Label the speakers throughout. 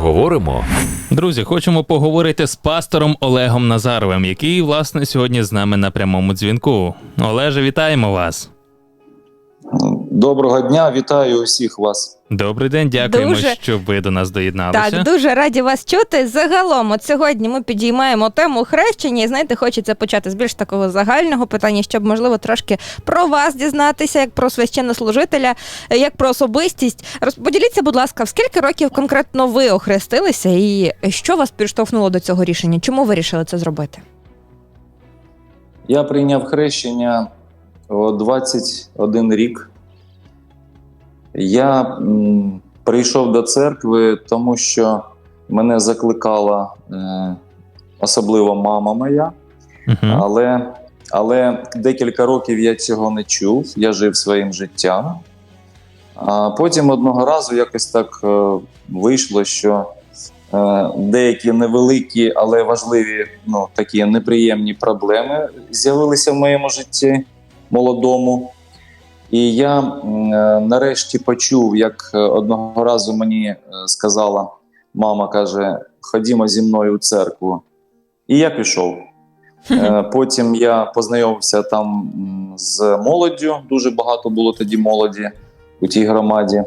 Speaker 1: поговоримо?
Speaker 2: Друзі, хочемо поговорити з пастором Олегом Назаровим, який, власне, сьогодні з нами на прямому дзвінку. Олеже, вітаємо вас.
Speaker 3: Доброго дня, вітаю усіх вас.
Speaker 2: Добрий день, дякуємо,
Speaker 4: Дуже.
Speaker 2: що ви до нас доєдналися.
Speaker 4: Так, дуже раді вас чути. Загалом, от сьогодні ми підіймаємо тему хрещення, і знаєте, хочеться почати з більш такого загального питання, щоб можливо трошки про вас дізнатися, як про священнослужителя, е, як про особистість. Розподіліться, будь ласка, в скільки років конкретно ви охрестилися, і що вас підштовхнуло до цього рішення? Чому ви вирішили це зробити?
Speaker 3: Я прийняв хрещення 21 рік. Я м, прийшов до церкви, тому що мене закликала е, особливо мама моя, але, але декілька років я цього не чув, я жив своїм життям. А потім одного разу якось так е, вийшло, що е, деякі невеликі, але важливі, ну такі неприємні проблеми з'явилися в моєму житті молодому. І я е, нарешті почув, як е, одного разу мені е, сказала мама, каже: Ходімо зі мною у церкву. І я пішов. Потім я познайомився там з молоддю. Дуже багато було тоді молоді у тій громаді.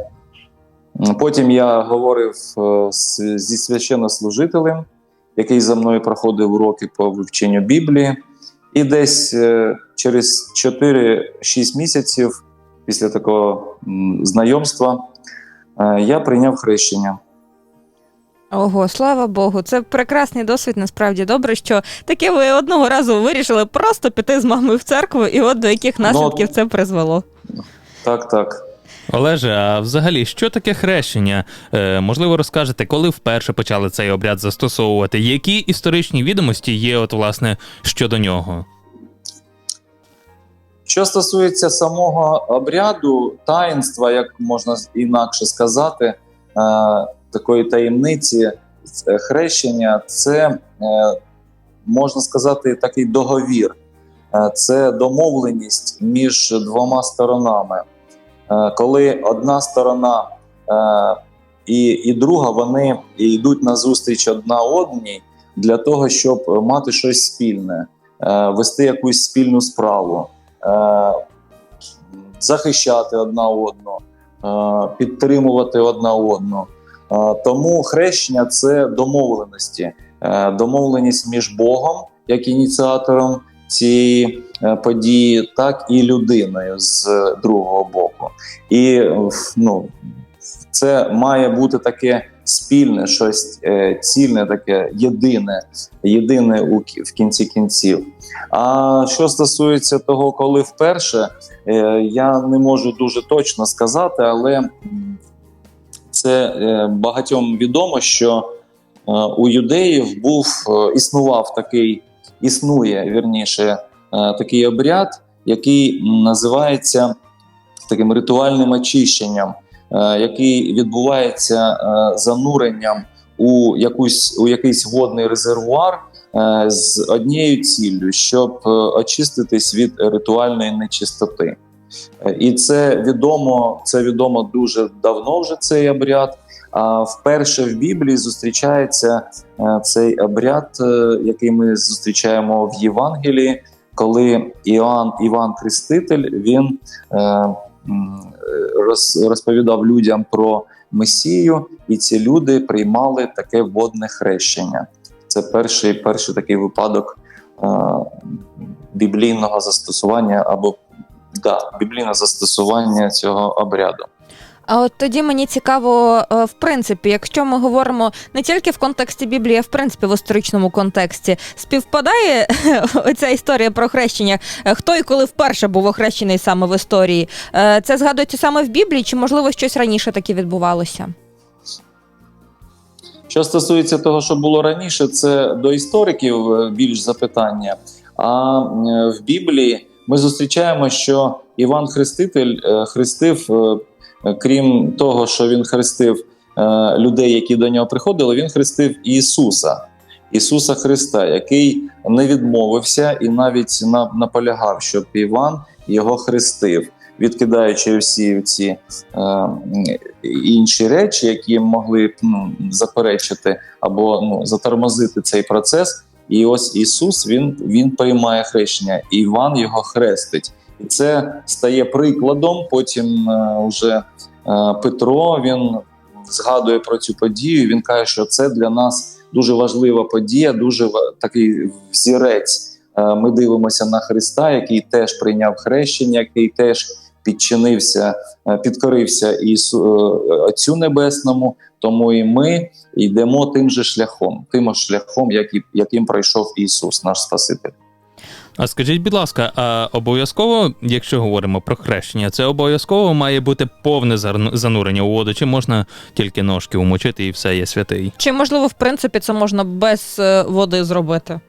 Speaker 3: Потім я говорив зі священнослужителем, який за мною проходив уроки по вивченню Біблії. І десь е, через 4-6 місяців після такого знайомства е, я прийняв хрещення.
Speaker 4: Ого, слава Богу, це прекрасний досвід. Насправді добре, що таке ви одного разу вирішили просто піти з мамою в церкву, і от до яких наслідків це призвело.
Speaker 3: Так, так.
Speaker 2: Олеже, а взагалі, що таке хрещення? Е, можливо, розкажете, коли вперше почали цей обряд застосовувати? Які історичні відомості є, от, власне, щодо нього?
Speaker 3: Що стосується самого обряду, таїнства, як можна інакше сказати, е, такої таємниці е, хрещення, це е, можна сказати такий договір, Е, це домовленість між двома сторонами. Е, коли одна сторона е, і, і друга вони йдуть на зустріч одна одній для того, щоб мати щось спільне, е, вести якусь спільну справу захищати одна одну, підтримувати одна одну. Тому хрещення це домовленості, домовленість між Богом як ініціатором цієї е, події, так і людиною з другого боку. І е, ну, це має бути таке спільне, щось е, цільне, таке єдине, єдине у в кінці кінців. А що стосується того, коли вперше, е, я не можу дуже точно сказати, але це е, багатьом відомо, що е, у юдеїв був е, існував такий, існує вірніше е, такий обряд, який називається таким ритуальним очищенням, е, який відбувається е, зануренням у якусь у якийсь водний резервуар з однією ціллю, щоб очиститись від ритуальної нечистоти. І це відомо, це відомо дуже давно вже цей обряд. А вперше в Біблії зустрічається е, цей обряд, е, який ми зустрічаємо в Євангелії, коли Іоанн Іван Хреститель він е, роз, розповідав людям про Месію, і ці люди приймали таке водне хрещення. Це перший, перший такий випадок біблійного застосування або да, біблійне застосування цього обряду.
Speaker 4: А от тоді мені цікаво, е, в принципі, якщо ми говоримо не тільки в контексті Біблії, а в принципі в історичному контексті, співпадає оця історія про хрещення? Е, Хто і коли вперше був охрещений саме в історії? Е, Це згадується саме в Біблії, чи можливо щось раніше таке відбувалося?
Speaker 3: Що стосується того, що було раніше, це до істориків більш запитання. А в Біблії ми зустрічаємо, що Іван Хреститель хрестив, крім того, що він хрестив е, людей, які до нього приходили, він хрестив Ісуса, Ісуса Христа, який не відмовився і навіть наполягав, щоб Іван його хрестив. відкидаючи всі ці е, інші речі, які могли б ну, заперечити або ну, затормозити цей процес. І ось Ісус він, він приймає хрещення, і Іван його хрестить. І це стає прикладом. Потім е, уже е, Петро він згадує про цю подію. Він каже, що це для нас дуже важлива подія, дуже такий взірець. Е, Ми дивимося на Христа, який теж прийняв хрещення, який теж підчинився, е, підкорився Ісу е, Отцю Небесному. Тому і ми йдемо тим же шляхом, тим шляхом, яким пройшов Ісус, наш Спаситель.
Speaker 2: А скажіть, будь ласка, а обов'язково, якщо говоримо про хрещення, це обов'язково має бути повне занурення у воду, чи можна тільки ножки умочити і все є святий?
Speaker 4: Чи можливо, в принципі, це можна без е, води зробити?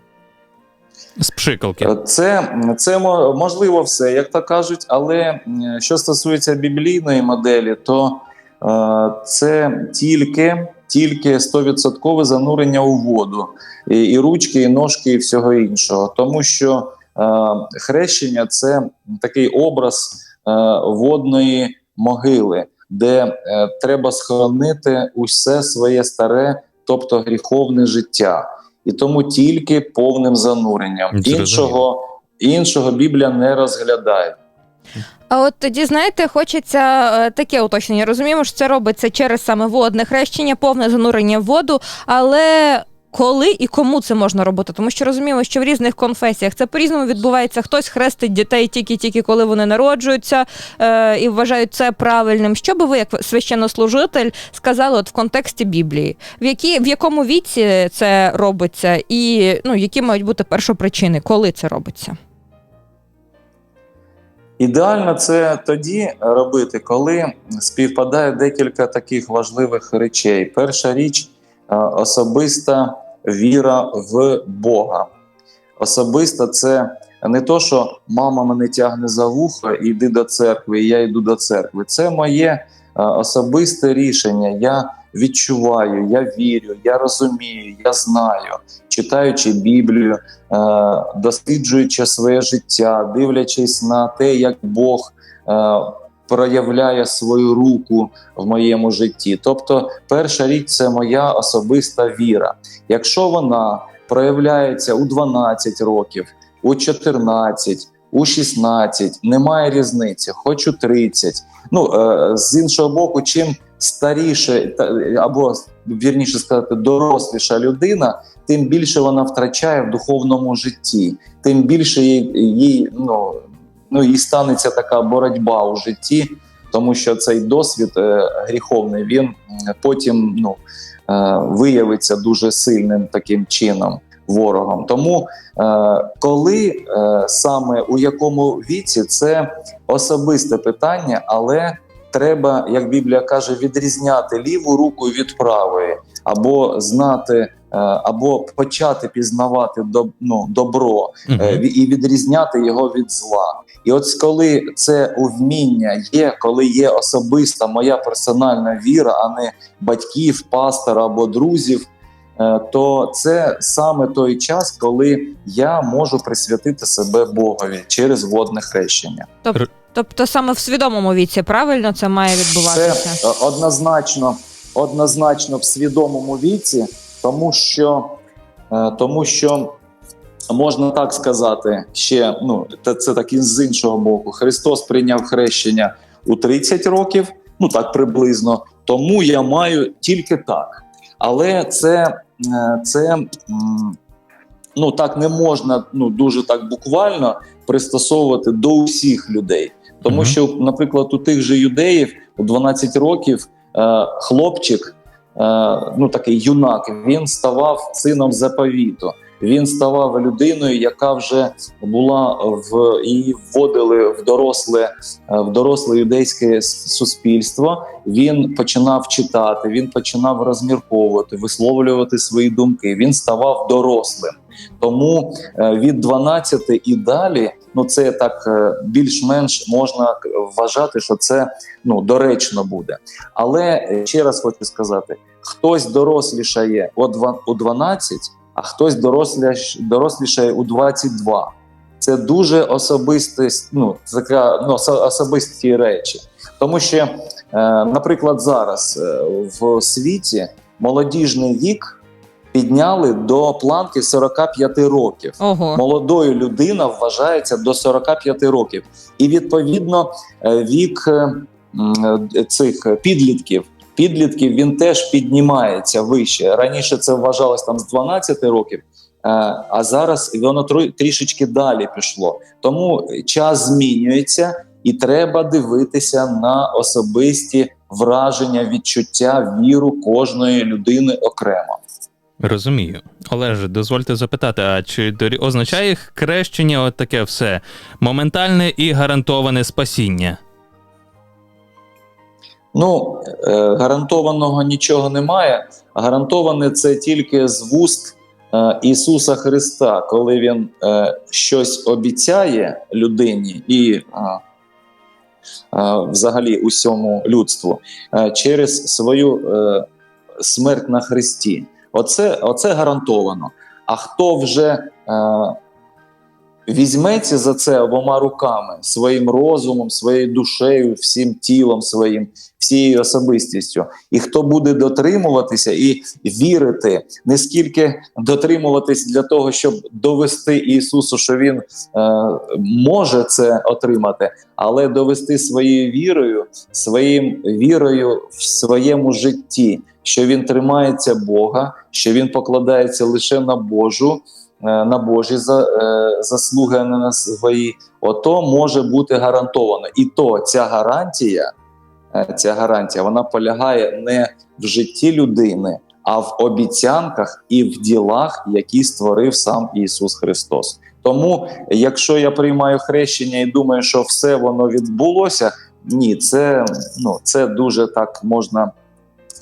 Speaker 2: З пшикалки.
Speaker 3: Е, Це, це мо- можливо все, як то кажуть, але що стосується біблійної моделі, то е, це тільки, тільки 100% занурення у воду, і, і ручки, і ножки, і всього іншого. Тому що хрещення це такий образ е, водної могили, де е, треба схоронити усе своє старе, тобто гріховне життя. І тому тільки повним зануренням. Іншого, іншого Біблія не розглядає.
Speaker 4: А от тоді, знаєте, хочеться е, таке уточнення. Розуміємо, що це робиться через саме водне хрещення, повне занурення в воду, але. Коли і кому це можна робити? Тому що розуміємо, що в різних конфесіях це по-різному відбувається. Хтось хрестить дітей тільки-тільки коли вони народжуються е, і вважають це правильним. Що би ви, як священнослужитель, сказали от в контексті Біблії? В, які, в якому віці це робиться, і ну, які мають бути першопричини, коли це робиться?
Speaker 3: Ідеально це тоді робити, коли співпадає декілька таких важливих речей. Перша річ е, особиста віра в Бога. Особиста це не то, що мама мене тягне за вухо, і йди до церкви, і я йду до церкви. Це моє е, особисте рішення. Я відчуваю, я вірю, я розумію, я знаю, читаючи Біблію, е, досліджуючи своє життя, дивлячись на те, як Бог е, проявляє свою руку в моєму житті. Тобто, перша річ це моя особиста віра. Якщо вона проявляється у 12 років, у 14, у 16, немає різниці, хоч у 30. Ну е, з іншого боку, чим старіше та- або вірніше сказати, доросліша людина, тим більше вона втрачає в духовному житті, тим більше їй, їй ну, ну їй станеться така боротьба у житті, тому що цей досвід е, гріховний він потім ну, е, виявиться дуже сильним таким чином ворогом. Тому е, коли саме у якому віці це особисте питання, але треба, як Біблія каже, відрізняти ліву руку від правої, або знати, або почати пізнавати доб- ну, добро е, і відрізняти його від зла. І от коли це вміння є, коли є особиста моя персональна віра, а не батьків, пастора або друзів. е, То це саме той час, коли я можу присвятити себе Богові через водне хрещення.
Speaker 4: Тобто саме в свідомому віці правильно це має відбуватися?
Speaker 3: Це е, однозначно, однозначно в свідомому віці, тому що, е, тому що можна так сказати, ще ну це так і з іншого боку. Христос прийняв хрещення у 30 років, ну так приблизно. Тому я маю тільки так. Але це, е, це ну так не можна ну дуже так буквально пристосовувати до усіх людей. Тому що, наприклад, у тих же юдеїв у 12 років е, хлопчик, ну такий юнак, він ставав сином заповіту. Він ставав людиною, яка вже була в і вводили в доросле е, в доросле юдейське суспільство. Він починав читати, він починав розмірковувати, висловлювати свої думки. Він ставав дорослим. Тому е, від 12 і далі, ну це так е, більш-менш можна вважати, що це ну доречно буде. Але е, ще раз хочу сказати: хтось дорослішає у 12, а хтось доросліш, дорослішає у 22. це дуже особистість, ну, така, ну, особисті речі. Тому що, е, наприклад, зараз в світі молодіжний вік підняли до планки 45 років.
Speaker 4: Ого.
Speaker 3: Молодою людина вважається до 45 років, і відповідно е, вік е, е, цих підлітків. Підлітків він теж піднімається вище. Раніше це вважалось там з 12 років, а зараз воно трішечки далі пішло. Тому час змінюється, і треба дивитися на особисті враження, відчуття, віру кожної людини окремо.
Speaker 2: Розумію. Олеже, дозвольте запитати, а чи дорі- означає хрещення от таке все моментальне і гарантоване спасіння?
Speaker 3: Ну, е, гарантованого нічого немає. Гарантоване це тільки з вуст е, Ісуса Христа, коли Він е, щось обіцяє людині і взагалі усьому людству через свою смерть на Христі. Оце, оце гарантовано. А хто вже е, візьметься за це обома руками, своїм розумом, своєю душею, всім тілом своїм, всією особистістю, і хто буде дотримуватися і вірити, не скільки дотримуватись для того, щоб довести Ісусу, що Він е, може це отримати, але довести своєю вірою, своїм вірою в своєму житті, що він тримається Бога, що він покладається лише на Божу. Е, На Божі е, заслуги, на свої, ото може бути гарантовано. І то ця гарантія, е, ця гарантія, вона полягає не в житті людини, а в обіцянках і в ділах, які створив сам Ісус Христос. Тому, якщо я приймаю хрещення і думаю, що все воно відбулося, ні, це ну це дуже так можна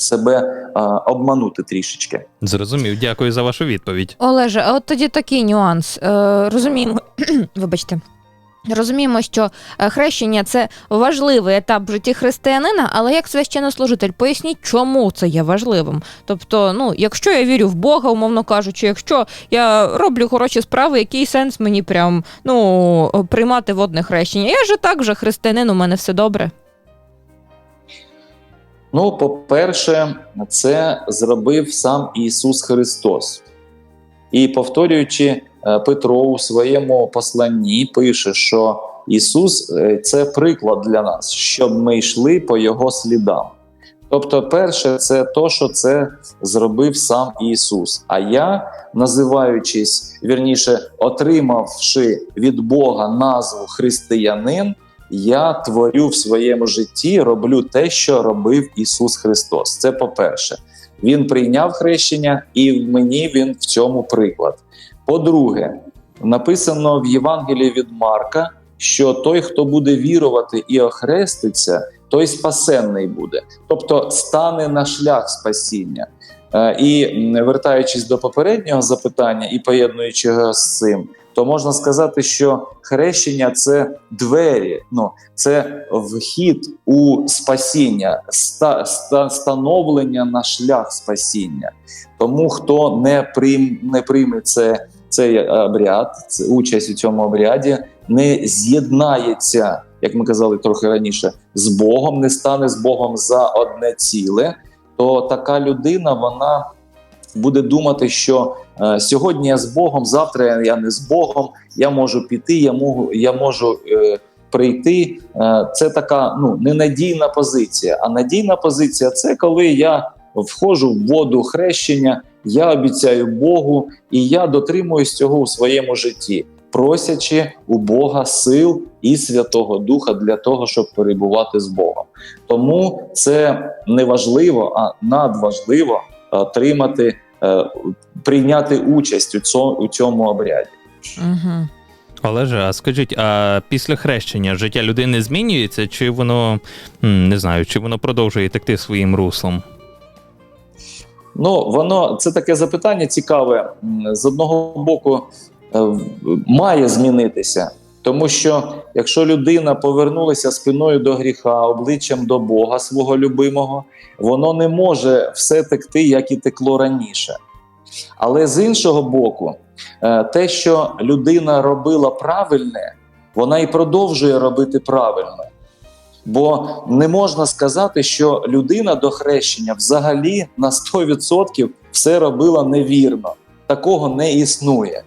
Speaker 3: себе е, обманути трішечки.
Speaker 2: Зрозумів, дякую за вашу відповідь.
Speaker 4: Олеже, а от тоді такий нюанс. Е, розуміємо, вибачте. Розуміємо, що е, хрещення це важливий етап в житті християнина, але як священнослужитель, поясніть, чому це є важливим. Тобто, ну, якщо я вірю в Бога, умовно кажучи, якщо я роблю хороші справи, який сенс мені прям ну приймати водне хрещення? Я ж і так вже християнин, у мене все добре.
Speaker 3: Ну, по-перше, це зробив сам Ісус Христос. І повторюючи, е, Петро у своєму посланні пише, що Ісус е, це приклад для нас, щоб ми йшли по Його слідам. Тобто, перше, це то, що це зробив сам Ісус. А я, називаючись вірніше, отримавши від Бога назву християнин, я творю в своєму житті, роблю те, що робив Ісус Христос. Це по-перше, Він прийняв хрещення, і мені він в цьому приклад. По-друге, написано в Євангелії від Марка, що той, хто буде вірувати і охреститься, той спасенний буде, тобто стане на шлях спасіння. Е, І вертаючись до попереднього запитання і поєднуючи його з цим, то можна сказати, що хрещення це двері, ну це вхід у спасіння, ста, ста, становлення на шлях спасіння. Тому хто не прийм, не прийме це, цей обряд, це участь у цьому обряді, не з'єднається, як ми казали трохи раніше, з Богом, не стане з Богом за одне ціле, то така людина вона буде думати, що е, сьогодні я з Богом, завтра я не з Богом, я можу піти, я можу, я можу е, прийти. Е, це така ну ненадійна позиція. А надійна позиція це коли я входжу в воду хрещення, я обіцяю Богу, і я дотримуюсь цього у своєму житті, просячи у Бога сил і Святого Духа для того, щоб перебувати з Богом. Тому це не важливо, а надважливо отримати, е, прийняти участь у цьому, у цьому обряді.
Speaker 4: Угу.
Speaker 2: Олеже, а скажіть, а після хрещення життя людини змінюється, чи воно не знаю, чи воно продовжує текти своїм руслом?
Speaker 3: Ну, воно це таке запитання цікаве. З одного боку, е, має змінитися, тому що якщо людина повернулася спиною до гріха, обличчям до Бога свого любимого, воно не може все текти, як і текло раніше. Але з іншого боку, Е, те, що людина робила правильне, вона і продовжує робити правильне. Бо не можна сказати, що людина до хрещення взагалі на 100% все робила невірно. Такого не існує.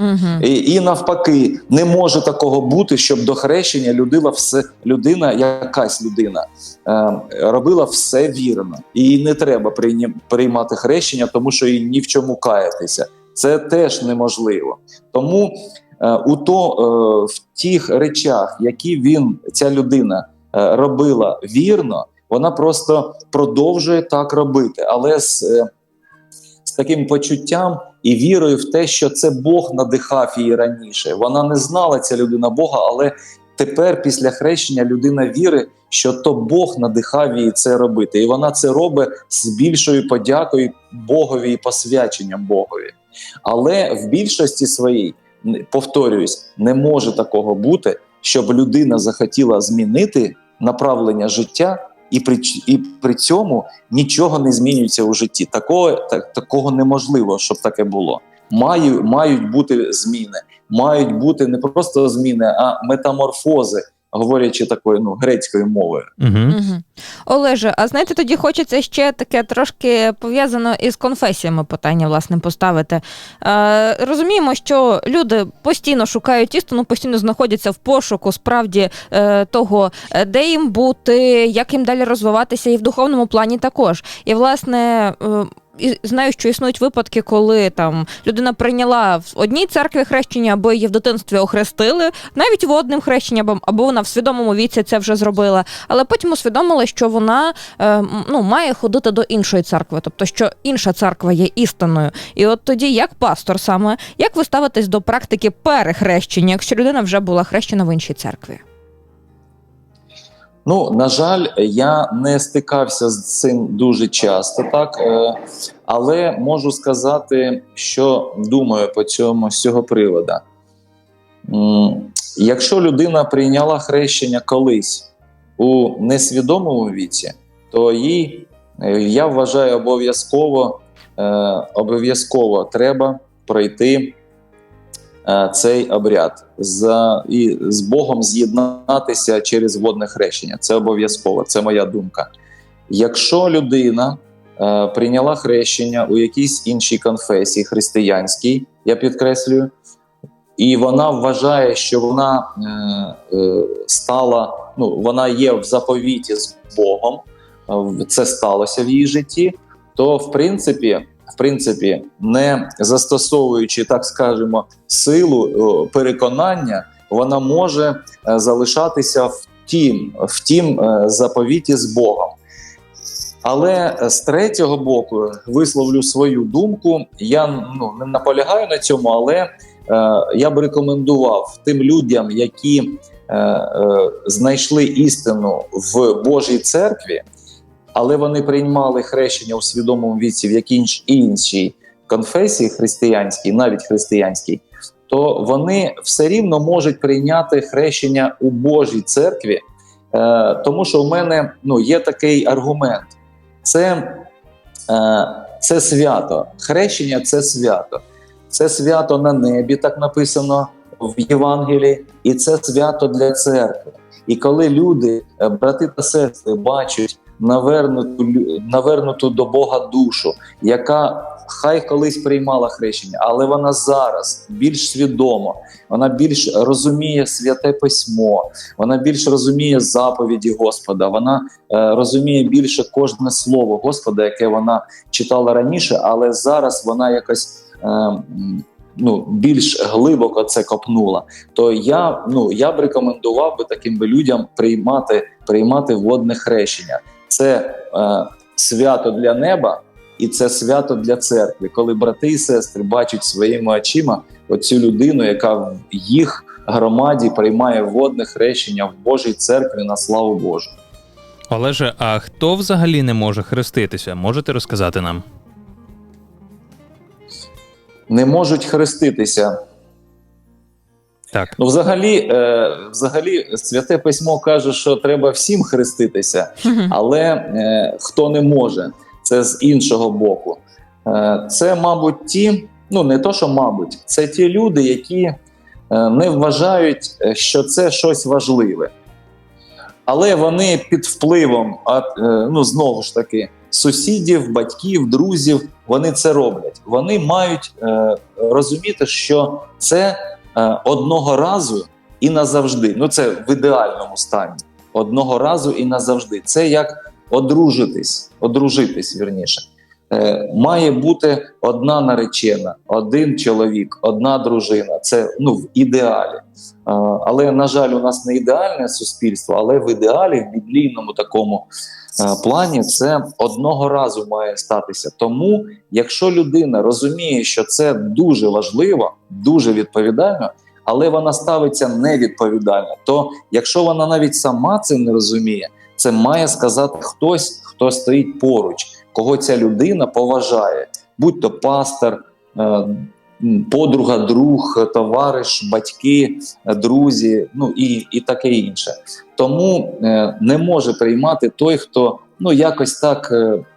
Speaker 4: Угу.
Speaker 3: І, і навпаки, не може такого бути, щоб до хрещення людина все людина, якась людина, е, робила все вірно. І не треба прийня- приймати хрещення, тому що їй ні в чому каятися. Це теж неможливо. Тому е, у то е, в тих речах, які він, ця людина е, робила вірно, вона просто продовжує так робити, але з, е, таким почуттям і вірою в те, що це Бог надихав її раніше. Вона не знала ця людина Бога, але тепер, після хрещення, людина вірить, що то Бог надихав її це робити, і вона це робить з більшою подякою Богові і посвяченням Богові. Але в більшості своїй, повторююсь, не може такого бути, щоб людина захотіла змінити направлення життя. І при, і при цьому нічого не змінюється у житті. Такого, так, такого неможливо, щоб таке було. Маю, мають бути зміни, мають бути не просто зміни, а метаморфози, говорячи такою ну, грецькою мовою.
Speaker 2: Угу.
Speaker 4: Угу. Олеже, а знаєте, тоді хочеться ще таке трошки пов'язано із конфесіями питання, власне, поставити. Е, розуміємо, що люди постійно шукають істину, постійно знаходяться в пошуку справді е, того, е, де їм бути, як їм далі розвиватися, і в духовному плані також. І, власне. Е, знаю, що існують випадки, коли там людина прийняла в одній церкві хрещення, або її в дитинстві охрестили, навіть водним хрещенням, або- або вона в свідомому віці це вже зробила. Але потім усвідомила, що вона е, ну, має ходити до іншої церкви, тобто що інша церква є істинною. І от тоді, як пастор саме, як ви ставитесь до практики перехрещення, якщо людина вже була хрещена в іншій церкві?
Speaker 3: Ну, на жаль, я не стикався з цим дуже часто, так е, але можу сказати, що думаю по цьому з цього приводу. Якщо людина прийняла хрещення колись у несвідомому віці, то їй, е, я вважаю, обов'язково, е, обов'язково треба пройти цей обряд за, і з Богом з'єднатися через водне хрещення. Це обов'язково, це моя думка. Якщо людина е, прийняла хрещення у якійсь іншій конфесії християнській, я підкреслюю, і вона вважає, що вона е, е, стала, ну вона є в заповіті з Богом, е, це сталося в її житті, то в принципі, в принципі, не застосовуючи, так скажемо, силу переконання, вона може е, залишатися в тім, в тім е, заповіті з Богом. Але е, з третього боку висловлю свою думку. Я ну, не наполягаю на цьому, але е, я б рекомендував тим людям, які е, е, знайшли істину в Божій церкві, але вони приймали хрещення у свідомому віці в якійсь іншій конфесії християнській, навіть християнській, то вони все рівно можуть прийняти хрещення у Божій церкві, е, тому що у мене ну, є такий аргумент: це, е, це свято. Хрещення це свято. Це свято на небі, так написано в Євангелії, і це свято для церкви. І коли люди, е, брати та сестри, бачать навернуту, навернуту до Бога душу, яка хай колись приймала хрещення, але вона зараз більш свідомо, вона більш розуміє святе письмо, вона більш розуміє заповіді Господа, вона е, розуміє більше кожне слово Господа, яке вона читала раніше, але зараз вона якось. Е, Ну, більш глибоко це копнула, то я ну я б рекомендував би таким би людям приймати приймати водне хрещення. Це е, свято для неба, і це свято для церкви, коли брати і сестри бачать своїми очима оцю людину, яка в їх громаді приймає водне хрещення в Божій церкві на славу Божу.
Speaker 2: Олеже, а хто взагалі не може хреститися? Можете розказати нам?
Speaker 3: Не можуть хреститися.
Speaker 2: Так.
Speaker 3: Ну, взагалі, е, взагалі, святе письмо каже, що треба всім хреститися, але е, хто не може, це з іншого боку. Е, це, мабуть, ті, ну не то, що мабуть, це ті люди, які не вважають, що це щось важливе. Але вони під впливом, а, ну знову ж таки, сусідів, батьків, друзів, вони це роблять. Вони мають е, розуміти, що це одного разу і назавжди. Ну це в ідеальному стані. Одного разу і назавжди. Це як одружитись, одружитись вірніше. Е, має бути одна наречена, один чоловік, одна дружина. Це ну в ідеалі. Е, але на жаль, у нас не ідеальне суспільство, але в ідеалі, в біблійному такому е, плані, це одного разу має статися. Тому, якщо людина розуміє, що це дуже важливо, дуже відповідально, але вона ставиться невідповідально, то якщо вона навіть сама це не розуміє, це має сказати хтось, хто стоїть поруч, кого ця людина поважає, будь то пастор, е, подруга, друг, товариш, батьки, е, друзі, ну і, і таке інше. Тому е, не може приймати той, хто ну якось так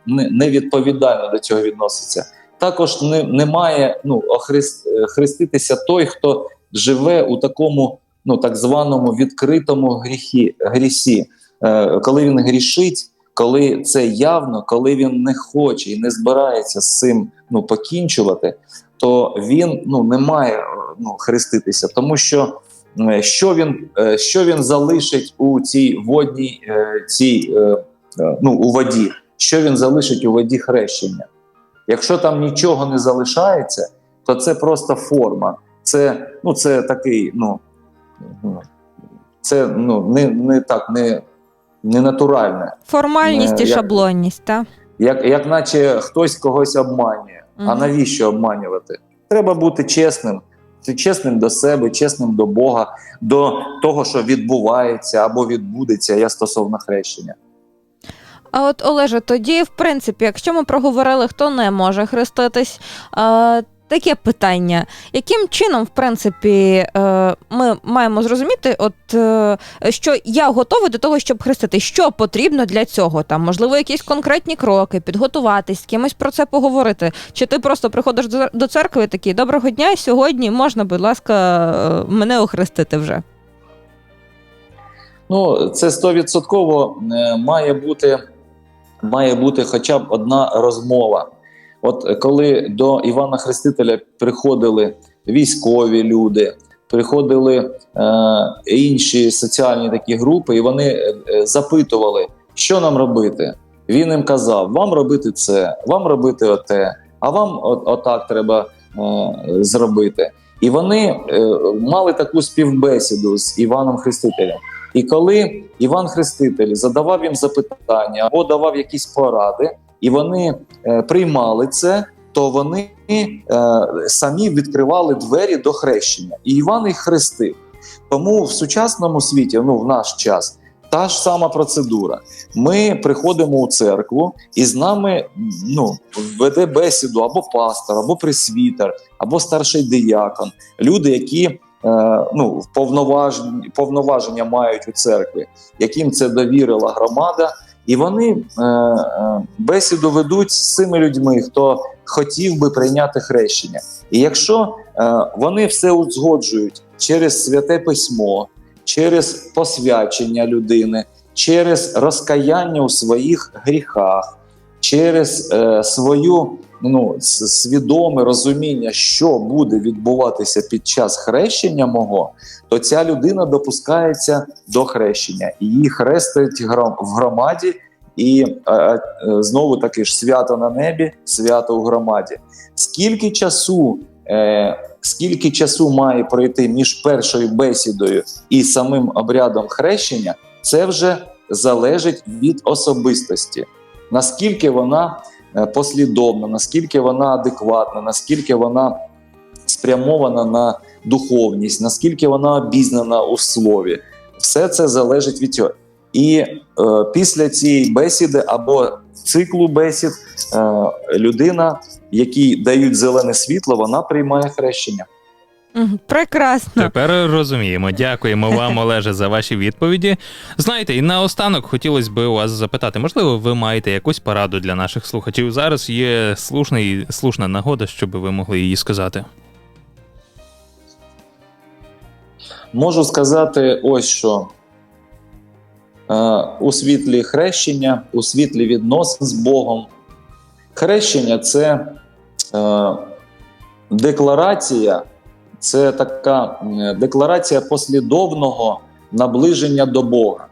Speaker 3: невідповідально до цього відноситься. Також не, не має ну, охрист, е, хреститися той, хто живе у такому ну, так званому відкритому гріхі, грісі, е, коли він грішить, коли це явно, коли він не хоче і не збирається з цим ну, покінчувати, то він ну, не має ну, хреститися, тому що що він, е, що він залишить у цій водній е, цій, е, ну, у воді, що він залишить у воді хрещення. Якщо там нічого не залишається, то це просто форма. Це, ну, це такий, ну, це ну, не, не так, не, не натуральне.
Speaker 4: Формальність і
Speaker 3: Е, я-
Speaker 4: шаблонність, так?
Speaker 3: Як, як наче хтось когось обманює. А навіщо обманювати? Треба бути чесним. Чесним до себе, чесним до Бога, до того, що відбувається або відбудеться я стосовно хрещення.
Speaker 4: А от Олеже, тоді, в принципі, якщо ми проговорили, хто не може хреститись, таке питання: яким чином, в принципі, е, ми маємо зрозуміти, от е, що я готовий до того, щоб хрестити, що потрібно для цього? Там, можливо, якісь конкретні кроки, підготуватись, з кимось про це поговорити. Чи ти просто приходиш до, церкви і такий доброго дня, сьогодні можна, будь ласка, е, мене охрестити вже.
Speaker 3: Ну, це стовідсотково має бути, має бути хоча б одна розмова. От е, коли до Івана Хрестителя приходили військові люди, приходили е, інші соціальні такі групи, і вони е, е, запитували, що нам робити. Він їм казав: вам робити це, вам робити оте, а вам от, отак треба е, зробити. І вони е, мали таку співбесіду з Іваном Хрестителем. І коли Іван Хреститель задавав їм запитання або давав якісь поради, і вони е, приймали це, то вони е, самі відкривали двері до хрещення. І Іван їх хрестив. Тому в сучасному світі, ну в наш час, та ж сама процедура. Ми приходимо у церкву, і з нами ну, веде бесіду або пастор, або пресвітер, або старший диякон, люди, які е, ну, повноваження, повноваження мають у церкві, яким це довірила громада, і вони е, е, бесіду ведуть з цими людьми, хто хотів би прийняти хрещення. І якщо е, вони все узгоджують через святе письмо, через посвячення людини, через розкаяння у своїх гріхах, через е, свою ну, свідоме розуміння, що буде відбуватися під час хрещення мого, то ця людина допускається до хрещення. І її хрестить в громаді, і е, е, знову таки ж свято на небі, свято у громаді. Скільки часу, е, скільки часу має пройти між першою бесідою і самим обрядом хрещення, це вже залежить від особистості. Наскільки вона е, послідовна, наскільки вона адекватна, наскільки вона спрямована на духовність, наскільки вона обізнана у слові. Все це залежить від цього. І е, після цієї бесіди або циклу бесід е, людина, якій дають зелене світло, вона приймає хрещення.
Speaker 4: Прекрасно.
Speaker 2: Тепер розуміємо. Дякуємо вам, Олеже, за ваші відповіді. Знаєте, і наостанок хотілося б у вас запитати, можливо, ви маєте якусь пораду для наших слухачів. Зараз є слушний, слушна нагода, щоб ви могли її сказати.
Speaker 3: Можу сказати ось що. Е, у світлі хрещення, у світлі відносин з Богом. Хрещення це е, декларація, це така декларація послідовного наближення до Бога.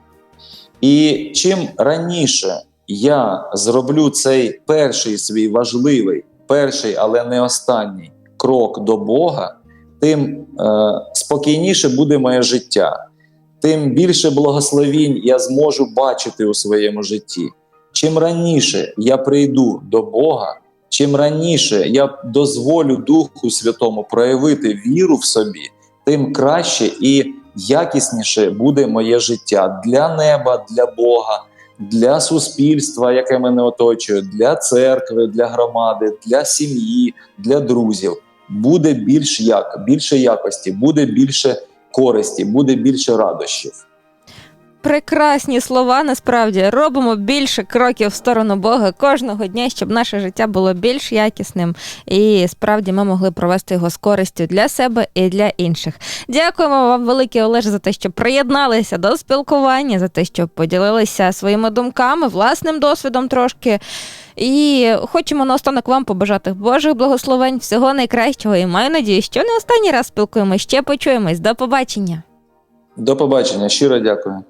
Speaker 3: І чим раніше я зроблю цей перший свій важливий, перший, але не останній крок до Бога, тим е, спокійніше буде моє життя, тим більше благословінь я зможу бачити у своєму житті. Чим раніше я прийду до Бога, чим раніше я дозволю Духу Святому проявити віру в собі, тим краще і якісніше буде моє життя для неба, для Бога, для суспільства, яке мене оточує, для церкви, для громади, для сім'ї, для друзів. Буде більш як, більше якості, буде більше користі, буде більше радощів.
Speaker 4: Прекрасні слова. Насправді робимо більше кроків в сторону Бога кожного дня, щоб наше життя було більш якісним, і справді ми могли провести його з користю для себе і для інших. Дякуємо вам, велике Олеж, за те, що приєдналися до спілкування, за те, що поділилися своїми думками, власним досвідом трошки. І хочемо наостанок вам побажати Божих благословень, всього найкращого. І маю надію, що не останній раз спілкуємося. Ще почуємось. До побачення.
Speaker 3: До побачення, щиро дякую.